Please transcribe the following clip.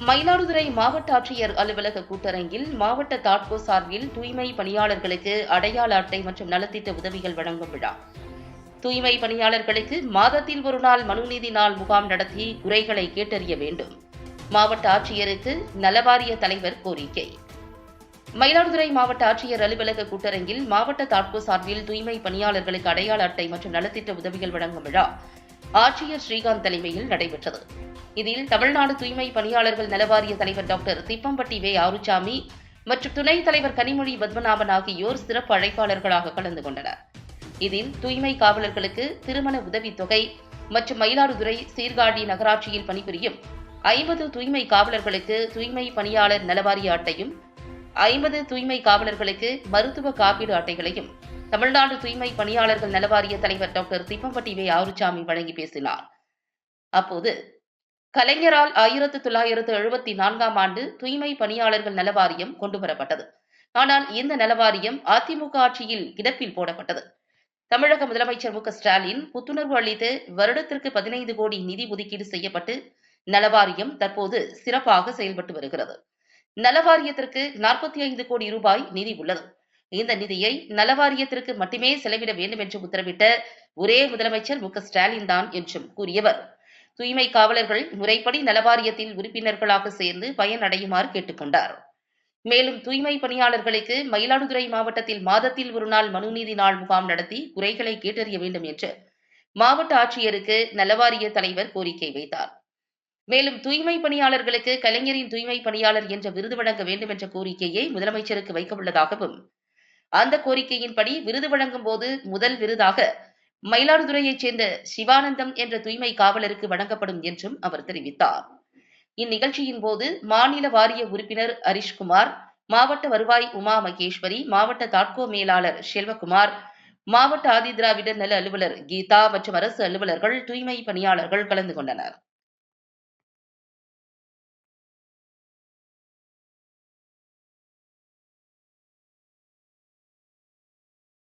மயிலாடுதுறை மாவட்ட ஆட்சியர் அலுவலக கூட்டரங்கில் மாவட்ட தாட்கோ சார்பில் தூய்மை பணியாளர்களுக்கு அடையாள அட்டை மற்றும் நலத்திட்ட உதவிகள் வழங்கும் விழா. தூய்மை பணியாளர்களுக்கு மாதத்தில் ஒரு நாள் மனுநீதி நாள் முகாம் நடத்தி குறைகளை கேட்டறிய வேண்டும். மாவட்ட ஆட்சியருக்கு நலவாரிய தலைவர் கோரிக்கை. மயிலாடுதுறை மாவட்ட ஆட்சியர் அலுவலக கூட்டரங்கில் மாவட்ட தாட்கோ சார்பில் தூய்மை பணியாளர்களுக்கு அடையாள அட்டை மற்றும் நலத்திட்ட உதவிகள் வழங்கும் விழா. ஆட்சியர் ஸ்ரீகாந்த் தலைமையில் நடைபெற்றது. இதில் தமிழ்நாடு தூய்மை பணியாளர்கள் நலவாரிய தலைவர் டாக்டர் திப்பம்பட்டி வே ஆறுசாமி மற்றும் துணைத் தலைவர் கனிமொழி பத்மநாபன் ஆகியோர் சிறப்பு அழைப்பாளர்களாக கலந்து கொண்டனர். இதில் தூய்மை காவலர்களுக்கு திருமண உதவித்தொகை மற்றும் மயிலாடுதுறை சீர்காழி நகராட்சியில் பணிபுரியும் ஐம்பது தூய்மை காவலர்களுக்கு தூய்மை பணியாளர் நலவாரிய அட்டையும் ஐம்பது தூய்மை காவலர்களுக்கு மருத்துவ காப்பீடு அட்டைகளையும் தமிழ்நாடு தூய்மை பணியாளர்கள் நலவாரிய தலைவர் டாக்டர் திப்பம்பட்டி வே ஆறுசாமி வழங்கி பேசினார். அப்போது கலைஞரால் ஆயிரத்து தொள்ளாயிரத்து எழுபத்தி நான்காம் ஆண்டு தூய்மை பணியாளர்கள் நலவாரியம் கொண்டுவரப்பட்டது ஆனால் இந்த நலவாரியம் அதிமுக ஆட்சியில் கிடப்பில் போடப்பட்டது. தமிழக முதலமைச்சர் மு ஸ்டாலின் புத்துணர்வு அளித்து வருடத்திற்கு பதினைந்து கோடி நிதி ஒதுக்கீடு செய்யப்பட்டு நலவாரியம் தற்போது சிறப்பாக செயல்பட்டு வருகிறது. நலவாரியத்திற்கு நாற்பத்தி ஐந்து கோடி ரூபாய் நிதி உள்ளது. இந்த நிதியை நலவாரியத்திற்கு மட்டுமே செலவிட வேண்டும் என்று உத்தரவிட்ட ஒரே முதலமைச்சர் மு ஸ்டாலின் தான் என்றும் கூறியவர். தூய்மை காவலர்கள் முறைப்படி நலவாரியத்தில் உறுப்பினர்களாக சேர்ந்து பயனடையுமாறு கேட்டுக்கொண்டார். மேலும் தூய்மை பணியாளர்களுக்கு மயிலாடுதுறை மாவட்டத்தில் மாதத்தில் ஒரு நாள் மனுநீதி நாள் முகாம் நடத்தி குறைகளை கேட்டறிய வேண்டும் என்று மாவட்ட ஆட்சியருக்கு நலவாரிய தலைவர் கோரிக்கை வைத்தார். மேலும் தூய்மை பணியாளர்களுக்கு கலைஞரின் தூய்மை பணியாளர் என்ற விருது வழங்க வேண்டும் என்ற கோரிக்கையை முதலமைச்சருக்கு வைக்க உள்ளதாகவும் அந்த கோரிக்கையின்படி விருது வழங்கும் போது முதல் விருதாக மயிலாடுதுறையைச் சேர்ந்த சிவானந்தம் என்ற தூய்மை காவலருக்கு வழங்கப்படும் என்றும் அவர் தெரிவித்தார். இந்நிகழ்ச்சியின் போது மாநில வாரிய உறுப்பினர் ஹரிஷ்குமார் மாவட்ட வருவாய் உமா மகேஸ்வரி மாவட்ட தாட்கோ மேலாளர் செல்வகுமார் மாவட்ட ஆதிதிராவிடர் நல அலுவலர் கீதா மற்றும் அரசு அலுவலர்கள் தூய்மை பணியாளர்கள் கலந்து கொண்டனர்.